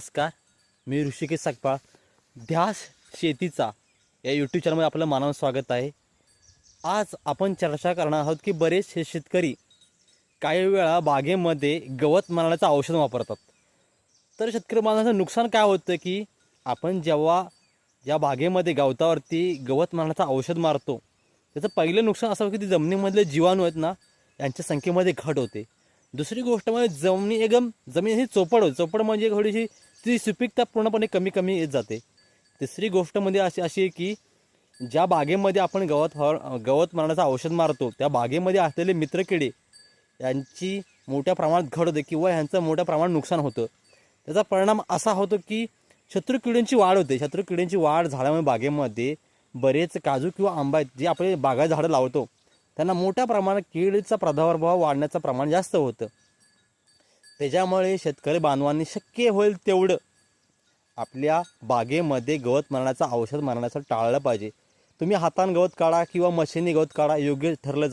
नमस्कार मी ऋषिकेश सागपाळ ध्यास शेतीचा या यूट्यूब चॅनलमध्ये आपलं मानव स्वागत आहे. आज आपण चर्चा करणार आहोत की बरेचसे शेतकरी काही वेळा बागेमध्ये गवत मारण्याचं औषध वापरतात. तर शेतकरी बांधवांचं नुकसान काय होतं की आपण जेव्हा या बागेमध्ये गवतावरती गवत मारण्याचं औषध मारतो त्याचं पहिलं नुकसान असं की जमिनीमधले जीवाणू आहेत ना यांच्या संख्येमध्ये घट होते. दुसरी गोष्ट म्हणजे जमिनी एकदम जमीन ही चोपड होते. चोपड म्हणजे थोडीशी ती सुपीकता पूर्णपणे कमी कमी येत जाते. तिसरी गोष्ट म्हणजे अशी अशी आहे की ज्या बागेमध्ये आपण गवत फवार गवत मारण्याचं औषध मारतो त्या बागेमध्ये असलेले मित्रकिडे यांची मोठ्या प्रमाणात घट होते किंवा ह्यांचं मोठ्या प्रमाणात नुकसान होतं. त्याचा परिणाम असा होतो की शत्रू किड्यांची वाढ होते. शत्रू किड्यांची वाढ झाल्यामुळे बागेमध्ये बरेच काजू किंवा आंबा आहेत जे आपले बागा झाडं लावतो. त्यांना मोठ्या प्रमाणात किडीचा प्रादुर्भाव वाढण्याचं प्रमाण जास्त होतं. त्याच्यामुळे शेतकरी बांधवांनी शक्य होईल तेवढं आपल्या बागेमध्ये गवत मारण्याचं औषध मारण्याचं टाळलं पाहिजे. तुम्ही हातान गवत काढा किंवा मशीनी गवत काढा योग्य ठरलं जा